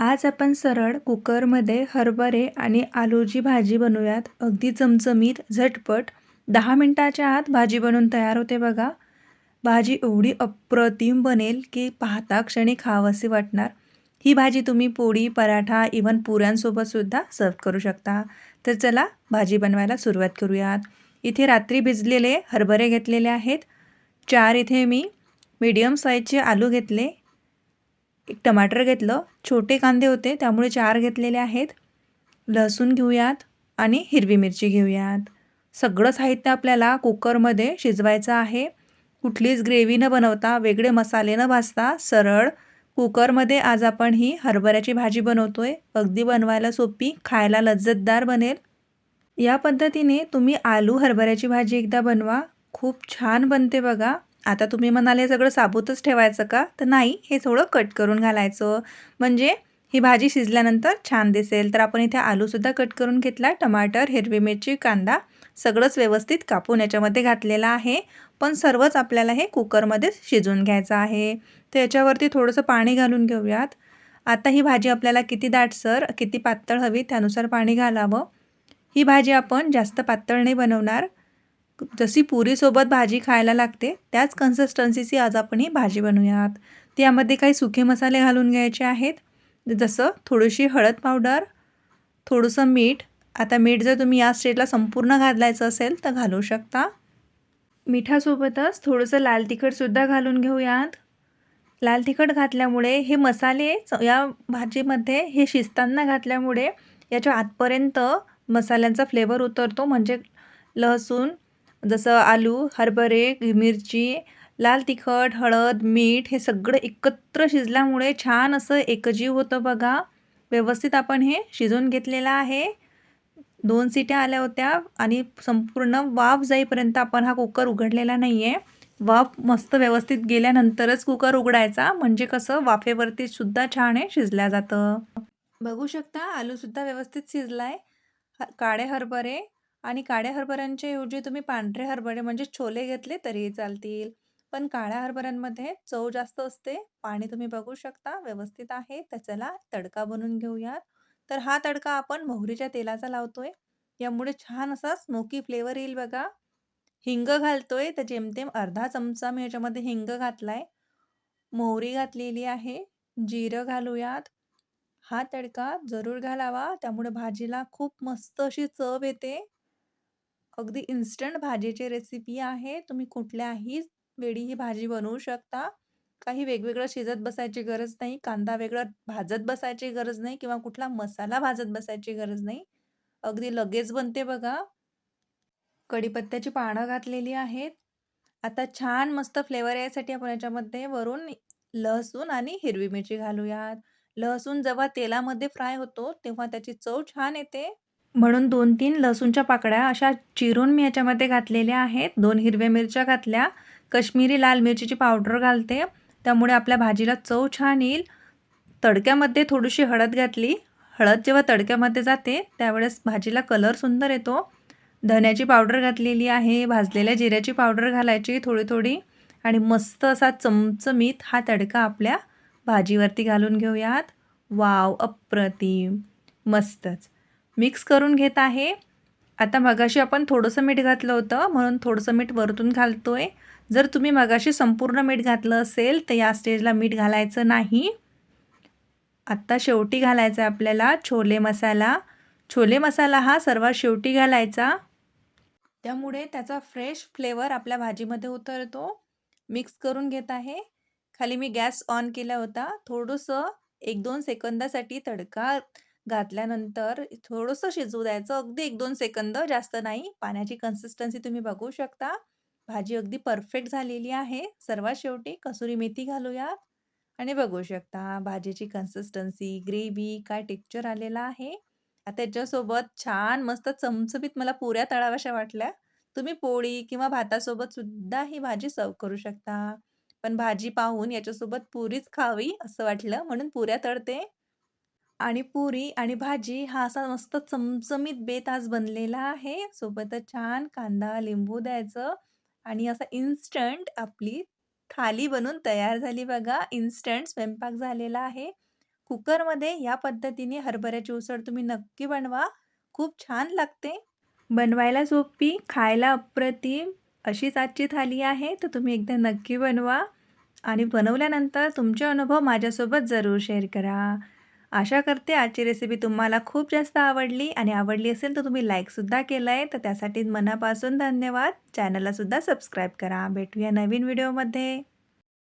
आज आपण सरळ कुकरमध्ये हरभरे आणि आलूची भाजी बनवूयात. अगदी चमचमीत झटपट. दहा मिनटाच्या आत भाजी बनवून तयार होते बघा. भाजी एवढी अप्रतिम बनेल की पाहता क्षणी खावंसे वाटणार. ही भाजी तुम्ही पोळी पराठा इवन पुऱ्यांसोबतसुद्धा सर्व करू शकता. तर चला भाजी बनवायला सुरुवात करूयात. इथे रात्री भिजलेले हरभरे घेतलेले आहेत. चार इथे मी मीडियम साईजचे आलू घेतले. एक टमाटर घेतलं छोटे कांदे होते त्यामुळे चार घेतलेले आहेत. लसूण घेऊयात आणि हिरवी मिरची घेऊयात. सगळं साहित्य आपल्याला कुकरमध्ये शिजवायचं आहे. कुठलीच ग्रेव्ही न बनवता वेगळे मसाले न भाजता सरळ कुकरमध्ये आज आपण ही हरभऱ्याची भाजी बनवतो आहे अगदी बनवायला सोपी खायला लज्जतदार बनेल. या पद्धतीने तुम्ही आलू हरभऱ्याची भाजी एकदा बनवा. खूप छान बनते बघा. आता तुम्ही म्हणाले हे सगळं साबूतच ठेवायचं का? तर नाही हे थोडं कट करून घालायचं. म्हणजे ही भाजी शिजल्यानंतर छान दिसेल. तर आपण इथे आलूसुद्धा कट करून घेतला टमाटर हिरवी मिरची कांदा सगळंच व्यवस्थित कापून याच्यामध्ये घातलेलं आहे. पण सर्वच आपल्याला हे कुकरमध्ये शिजवून घ्यायचं आहे. तर याच्यावरती थोडंसं पाणी घालून घेऊयात. आता ही भाजी आपल्याला किती दाटसर किती पातळ हवी त्यानुसार पाणी घालावं. ही भाजी आपण जास्त पातळ नाही बनवणार. जशी पुरीसोबत भाजी खायला लागते त्याच कन्सिस्टन्सीची आज आपण ही भाजी बनवूयात. त्यामध्ये काही सुखे मसाले घालून घ्यायचे आहेत. जसं थोडीशी हळद पावडर थोडंसं मीठ. आता मीठ जर तुम्ही या स्टेटला संपूर्ण घालायचं असेल तर घालू शकता. मिठासोबतच थोडंसं लाल तिखटसुद्धा घालून घेऊयात. लाल तिखट घातल्यामुळे हे मसाले या भाजीमध्ये हे शिजताना घातल्यामुळे याच्या आतपर्यंत मसाल्यांचा फ्लेवर उतरतो. म्हणजे लसूण जसं आलू हरभरे मिरची लाल तिखट हळद मीठ हे सगळं एकत्र शिजल्यामुळे छान असं एकजीव होतं बघा. व्यवस्थित आपण हे शिजवून घेतलेलं आहे. दोन सिट्या आल्या होत्या आणि संपूर्ण वाफ जाईपर्यंत आपण हा कुकर उघडलेला नाही आहे वाफ मस्त व्यवस्थित गेल्यानंतरच कुकर उघडायचा. म्हणजे कसं? वाफेवरती सुद्धा छान आहे शिजल्या जातं. बघू शकता आलूसुद्धा व्यवस्थित शिजला आहे काळे हरभरे आणि काळ्या हरभऱ्यांच्या ऐवजी तुम्ही पांढरे हरभरे म्हणजे छोले घेतले तरीही चालतील. पण काळ्या हरभऱ्यांमध्ये चव जास्त असते. पाणी तुम्ही बघू शकता व्यवस्थित आहे. त्याच्याला तडका बनवून घेऊयात. तर हा तडका आपण मोहरीच्या तेलाचा लावतोय. यामुळे छान असा स्मोकी फ्लेवर येईल बघा. हिंग घालतोय. तर जेमतेम अर्धा चमचा मी याच्यामध्ये हिंग घातलाय. मोहरी घातलेली आहे. जिरं घालूयात. हा तडका जरूर घालावा. त्यामुळे भाजीला खूप मस्त अशी चव येते. अगदी इन्स्टंट भाजीची रेसिपी आहे. तुम्ही कुठल्याही वेळी ही भाजी बनवू शकता. काही वेगवेगळं शिजत बसायची गरज नाही. कांदा वेगळा भाजत बसायची गरज नाही किंवा कुठला मसाला भाजत बसायची गरज नाही. अगदी लगेच बनते बघा. कढीपत्त्याची पानं घातलेली आहेत. आता छान मस्त फ्लेवर यासाठी आपण याच्यामध्ये वरून लसूण आणि हिरवी मिरची घालूयात. लसूण जेव्हा तेलामध्ये फ्राय होतो तेव्हा त्याची चव छान येते. म्हणून दोन तीन लसूणच्या पाकळ्या अशा चिरून मी याच्यामध्ये घातलेल्या आहेत. दोन हिरव्या मिरच्या घातल्या. कश्मीरी लाल मिरचीची पावडर घालते. त्यामुळे आपल्या भाजीला चव छान येईल. तडक्यामध्ये थोडीशी हळद घातली. हळद जेव्हा तडक्यामध्ये जाते त्यावेळेस भाजीला कलर सुंदर येतो. धन्याची पावडर घातलेली आहे. भाजलेल्या जिऱ्याची पावडर घालायची थोडी थोडी आणि मस्त असा चमचमीत हा तडका आपल्या भाजीवरती घालून घेऊयात. वाव अप्रतिम. मस्तच. मिक्स करून घेत आहे. आता मगाशी आपण थोडंसं मीठ घातलं होतं म्हणून थोडंसं मीठ वरतून घालतो आहे जर तुम्ही मगाशी संपूर्ण मीठ घातलं असेल तर या स्टेजला मीठ घालायचं नाही. आत्ता शेवटी घालायचा आपल्याला छोले मसाला. छोले मसाला हा सर्वात शेवटी घालायचा. त्यामुळे त्याचा फ्रेश फ्लेवर आपल्या भाजीमध्ये उतरतो. मिक्स करून घेत आहे. खाली मी गॅस ऑन केला होता. थोडंसं एक दोन सेकंदासाठी तडका घातल्यानंतर थोडंसं शिजवू द्यायचं. अगदी एक दोन सेकंद जास्त नाही. पाण्याची कन्सिस्टन्सी तुम्ही बघू शकता. भाजी अगदी परफेक्ट झालेली आहे. सर्वात शेवटी कसुरी मेथी घालूयात. आणि बघू शकता भाजीची कन्सिस्टन्सी ग्रेव्ही काय टेक्चर आलेला आहे. त्याच्यासोबत छान मस्त चमचमीत मला पुऱ्या तळाव्याशा वाटल्या. तुम्ही पोळी किंवा भातासोबत सुद्धा ही भाजी सर्व करू शकता. पण भाजी पाहून याच्यासोबत पुरीच खावी असं वाटलं. म्हणून पुऱ्या तळते. आणि पुरी आणि भाजी हा असा मस्त चमचमीत बेत आज बनलेला आहे. सोबतच छान कांदा लिंबू द्यायचं आणि असं इन्स्टंट आपली थाली बनून तयार झाली बघा. इन्स्टंट स्वयंपाक झालेला आहे. कुकरमध्ये या पद्धतीने हरभऱ्याची उसळ तुम्ही नक्की बनवा. खूप छान लागते. बनवायला सोपी खायला अप्रतिम अशीच आजची थाली आहे. तर तुम्ही एकदा नक्की बनवा आणि बनवल्यानंतर तुमचे अनुभव माझ्यासोबत जरूर शेअर करा. आशा करते आजची रेसिपी तुम्हाला खूप जास्त आवडली आणि आवडली असेल तर तुम्ही लाईकसुद्धा केलं आहे तर त्यासाठी मनापासून धन्यवाद. चॅनललासुद्धा सबस्क्राईब करा. भेटूया नवीन व्हिडिओमध्ये